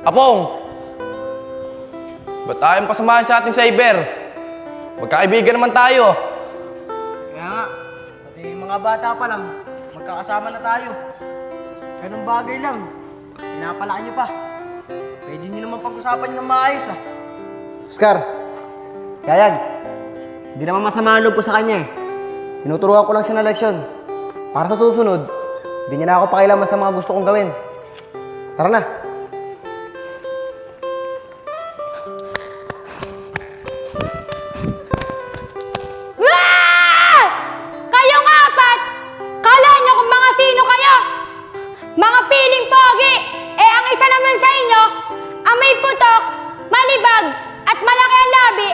Apong! Ba't tayong pasamahan sa ating cyber? Magkaibigan naman tayo. Kaya nga, pati yung mga bata pa lang, magkakasama na tayo. Ganun bagay lang, pinapalaan nyo pa. Pwede nyo naman pag-usapan ng maayos ah. Oscar, Yayag, hindi naman masama ang loob ko sa kanya eh. Tinuturuan ko lang siya ng leksyon. Para sa susunod, hindi niya na ako pakialaman sa mga gusto kong gawin. Tara na. Mga piling pogi! Eh, ang isa naman sa inyo, ang may putok, malibag, at malaki ang labi,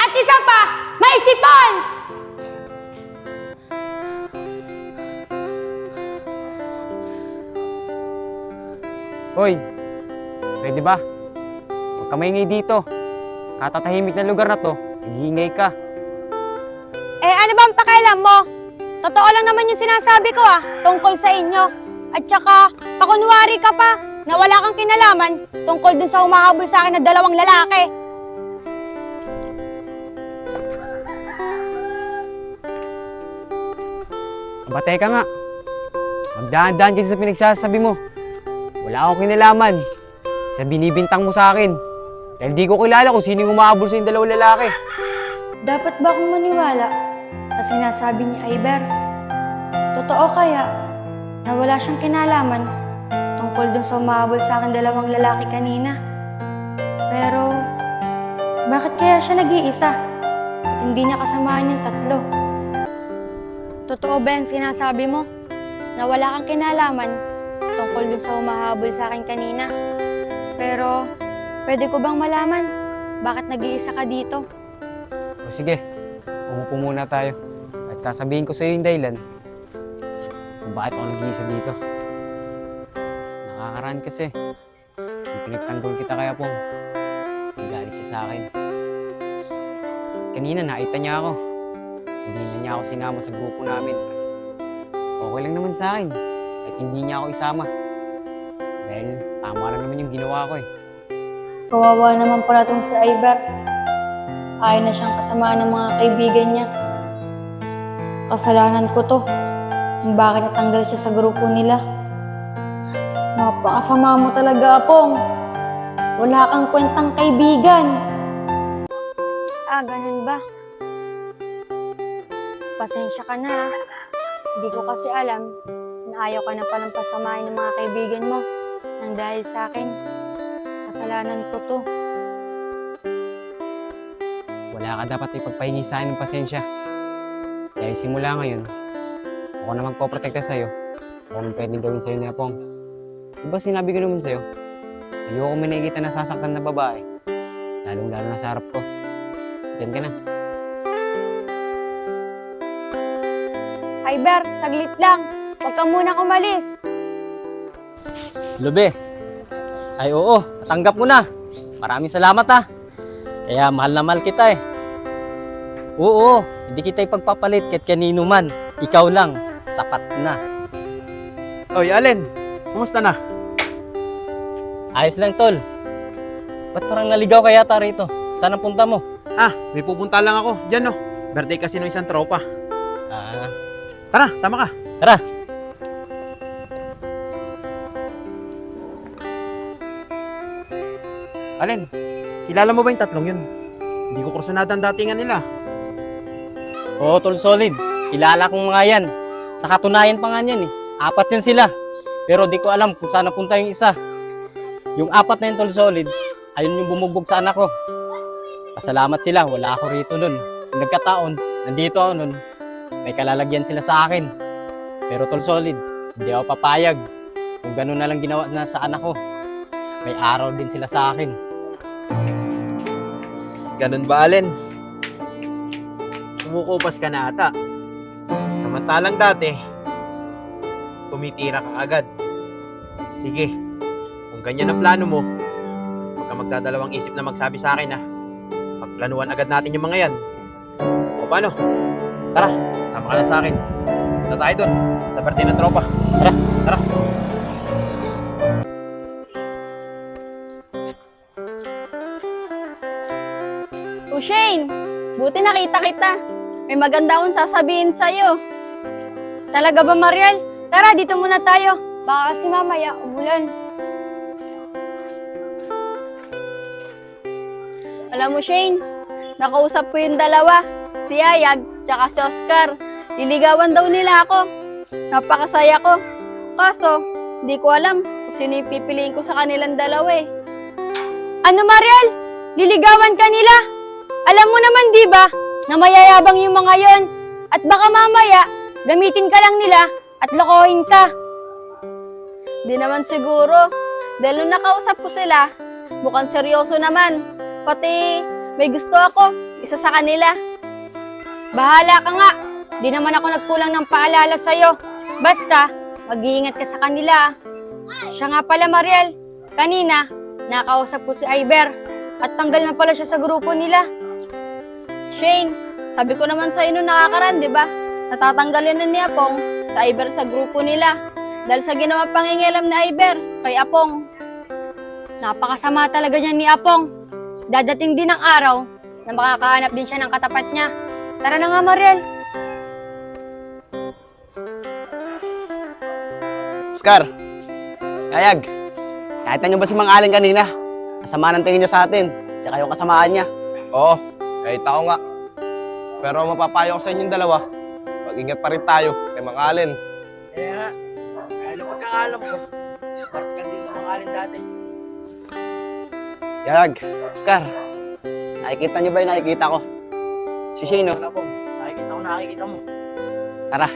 at isa pa, may sipon! Hoy, pwede ba? Huwag ka maingay dito. Katatahimik na lugar na to, nag ka. Eh, ano ba ang pakialam mo? Totoo lang naman yung sinasabi ko ah, tungkol sa inyo. At saka, pakunwari ka pa na wala kang kinalaman tungkol dun sa umahabol sa akin na dalawang lalaki. Aba, teka nga. Magdaan-daan kasi sa pinagsasabi mo. Wala akong kinalaman. Sa binibintang mo sa akin. Dahil di ko kilala kung sino yung umahabol sa yung dalawang lalaki. Dapat ba akong maniwala sa sinasabi ni Iber? Totoo kaya na wala siyang kinalaman tungkol dun sa umahabol sa akin dalawang lalaki kanina? Pero, bakit kaya siya nag-iisa? At hindi niya kasamahan yung tatlo? Totoo ba yung sinasabi mo na wala kang kinalaman tungkol dun sa umahabol sa akin kanina? Pero, pwede ko bang malaman bakit nag-iisa ka dito? O sige, umupo muna tayo. At sasabihin ko sa iyo yung dahilan kung bakit ako nag-iisa dito. Nakakaraan kasi. Pinagtanggol kita kaya pong nagalit siya sa akin. Kanina nakita niya ako. Hindi na niya ako sinama sa grupo namin. Okay lang naman sa akin. At hindi niya ako isama. Dahil tama lang naman yung ginawa ko eh. Kawawa naman pala tong si Iber. Ayaw na siyang kasama ng mga kaibigan niya. Kasalanan ko to. Kung bakit natanggal siya sa grupo nila. Napakasama mo talaga, Apong. Wala kang kwentang kaibigan. Ah, ganun ba? Pasensya ka na. ah. Hindi ko kasi alam na ayaw ka na palang pasamahin ng mga kaibigan mo nang dahil sa akin. Kasalanan ko to. Wala ka dapat ipagpahingi sa akin ng pasensya. Dahil simula ngayon, ako na magpoprotekta sa'yo sa kung anong pwedeng gawin sa'yo ni Apong. Diba sinabi ko naman sa'yo, ayoko may nakikita na sasaktan na babae, lalong-lalo na sa harap ko. Diyan ka na. Iber, saglit lang. Huwag ka munang umalis. Lube, ay oo, natanggap mo na. Maraming salamat ha. Kaya mahal na mahal kita eh. Oo, hindi kita ipagpapalit kahit kanino man. Ikaw lang, sapat na. Oy, Allen, kumusta na? Ayos lang tol. Ba't parang naligaw ka yata rito? Saan ang punta mo? Ah, may pupunta lang ako. Diyan no. Birthday kasi ng isang tropa. Ah, Tara, sama ka. tara. Allen, kilala mo ba yung tatlong yun? Hindi ko kursunada ang datingan nila. Oo, tol solid. Kilala kong mga yan. Sa katunayan pa nga yan eh. Apat yan sila. Pero di ko alam kung saan napunta yung isa. Yung apat na yun, tol solid, ayun yung bumugbog sa anak ko. Pasalamat sila, wala ako rito nun. Nagkataon, nandito ako nun. May kalalagyan sila sa akin. Pero tol solid, hindi ako papayag. Kung ganun na lang ginawa na sa anak ko, may araw din sila sa akin. Ganun ba, Allen? Kumukupas ka na ata. Samantalang dati, tumitira ka agad. Sige, kung ganyan ang plano mo, huwag ka magdadalawang isip na magsabi sa akin na pagplanuan agad natin yung mga yan. O paano? Tara, sama ka na sa akin. Punta tayo doon, sa parte ng tropa. Tara, tara. O Shane, buti nakita kita. May maganda akong sasabihin sa'yo. Talaga ba, Mariel? Tara, dito muna tayo. Baka kasi mamaya umulan. Alam mo Shane, nakausap ko yung dalawa. Si Ayag, tsaka si Oscar. Liligawan daw nila ako. Napakasaya ko. Kaso, di ko alam kung sino pipiliin ko sa kanilang dalawa eh. Ano, Mariel? Liligawan ka nila? Alam mo naman, di ba, na mayayabang yung mga yon. At baka mamaya, gamitin ka lang nila at lokohin ka. Di naman siguro. Dahil nung nakausap ko sila, mukhang seryoso naman. Pati may gusto ako, isa sa kanila. Bahala ka nga. Di naman ako nagkulang ng paalala sa'yo. Basta, mag-iingat ka sa kanila. Siya nga pala, Mariel. Kanina, nakausap ko si Iber. At tanggal na pala siya sa grupo nila. Shane, sabi ko naman sa'yo nung nakakaran, di ba? Natatanggalin na ni Apong sa Iber sa grupo nila. Dahil sa ginawa pangingilam ni Iber kay Apong. Napakasama talaga niya ni Apong. Dadating din ang araw na makakahanap din siya ng katapat niya. Tara na nga, Mariel. Oscar, Kayag, kahit nyo ba si Mang Alin kanina? Kasama ng tingin niya sa atin, tsaka yung kasamaan niya. Oo, kahit ako nga. Pero mapapayo ko sa inyong dalawa, mag-ingat pa rin tayo kay Mang Allen. Kaya nga, kaya na pagkakalam ko, barkan din sa Mang Alin dati. Kayag, Oscar, nakikita niyo ba yung nakikita ko? Si Shane, no? Wala po, nakikita ko nakikita mo. Tara.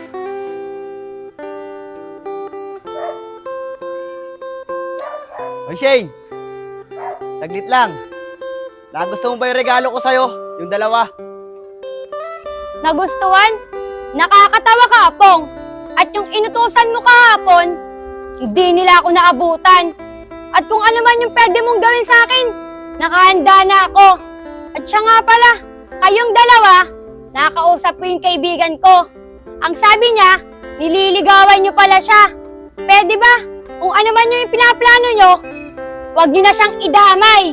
Hoy Shane! Saglit lang. Nagusto mo ba yung regalo ko sa'yo? Yung dalawa? Nagustuhan? Nakakatawa ka, Apong. At yung inutusan mo kahapon, hindi nila ako naabutan. At kung ano man yung pwede mong gawin sa akin, nakahanda na ako. At siya nga pala, kayong dalawa, nakausap ko yung kaibigan ko. Ang sabi niya, nililigawan niyo pala siya. Pwede ba? Kung ano man yung pinaplano niyo, huwag niyo na siyang idamay.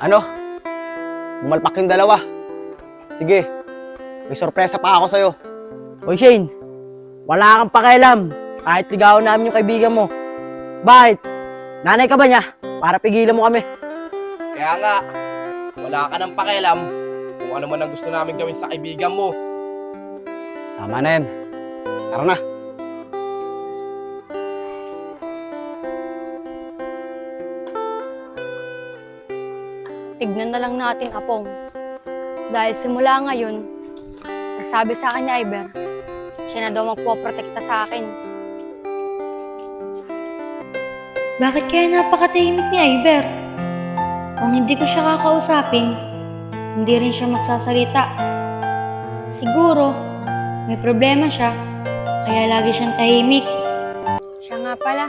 Ano? Bumalpak yung dalawa. Sige, may sorpresa pa ako sa'yo. Hoy Shane, wala kang pakialam kahit ligawan namin yung kaibigan mo. Bakit? Nanay ka ba niya? Para pigilan mo kami. Kaya nga, wala ka nang pakialam kung ano man ang gusto namin gawin sa kaibigan mo. Tama na yan. Tara na. Tignan na lang natin, Apong. Dahil simula ngayon, nasabi sa akin ni Iber, siya na daw magpoprotekta sa akin. Bakit kaya napakatahimik ni Iber? Kung hindi ko siya kakausapin, hindi rin siya magsasalita. Siguro, may problema siya, kaya lagi siyang tahimik. Siya nga pala,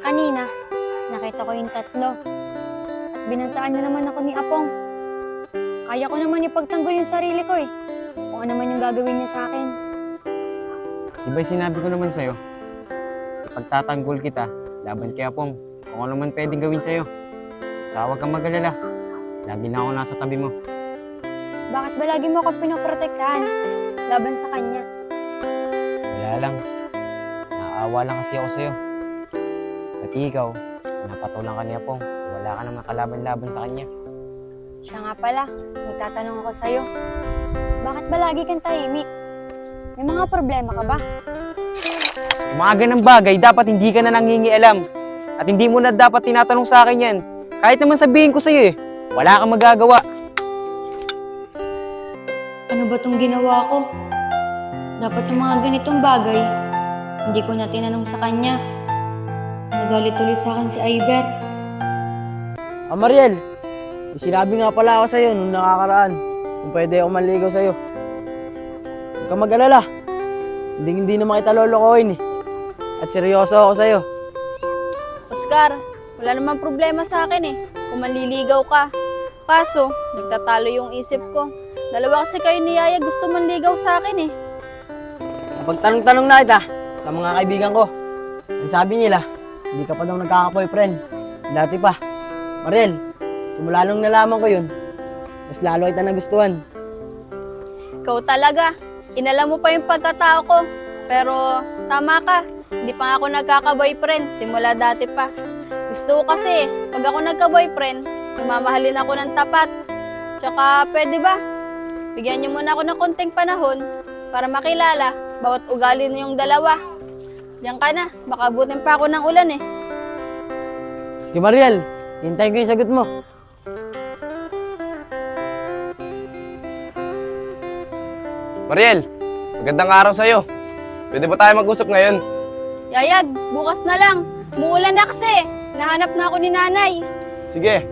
kanina, nakita ko yung tatlo. At binantaan niya naman ako ni Apong. Kaya ko naman ipagtanggol yung sarili ko eh. Kung ano man yung gagawin niya sa akin. Di ba sinabi ko naman sa'yo? Pagtatanggol kita, laban kay Apong. Kung ano man pwedeng gawin sa'yo. Huwag kang mag-alala. Lagi na ako nasa tabi mo. Bakit ba lagi mo ako pinoprotektahan laban sa kanya? Wala lang. Naaawa lang kasi ako sa'yo. Pati ikaw, napatulang ka ni Apong. Wala ka namang kalaban-laban sa kanya. Siya nga pala, may tatanong ako sa'yo. Bakit ba lagi kang tahimik? May mga problema ka ba? Yung mga ganang bagay, dapat hindi ka na nangingialam. At hindi mo na dapat tinatanong sa akin yan. Kahit naman sabihin ko sa'yo eh, wala kang magagawa. Ano ba tong ginawa ko? Dapat yung mga ganitong bagay, hindi ko na tinanong sa kanya. Nagalit tuloy sa akin si Iber. Ah, Mariel, may sinabi nga pala ako sa'yo nung nakakaraan kung pwede ako manligaw sa'yo. Huwag kang mag-alala. Hindi hindi naman kita lolokohin eh. At seryoso ako sa'yo. Oscar, wala namang problema sa akin eh. Kung manliligaw ka. Kaso, nagtatalo yung isip ko. Dalawa kasi kayo ni Yaya gusto manligaw sa akin eh. Napagtanong-tanong na kita sa mga kaibigan ko. Ang sabi nila, hindi ka pa daw nagkaka-boyfriend. Dati pa. Mariel, Simula nung nalaman ko yun, mas lalo kita nagustuhan. Ikaw talaga. Inala mo pa yung pagkatao ko. Pero tama ka. Hindi pa ako nagkaka-boyfriend. Simula dati pa. Gusto ko kasi, pag ako nagka-boyfriend, mamahalin ako ng tapat. Tsaka, pwede ba? Bigyan niyo muna ako ng konting panahon para makilala bawat ugali niyong dalawa. Diyan ka na. Baka abutin pa ako ng ulan eh. Sige Mariel, hintayin ko yung sagot mo. Mariel, magandang araw sa'yo. Pwede ba tayo mag-usap ngayon? Yayag, bukas na lang. Muulan na kasi. Nahanap na ako ni nanay. Sige,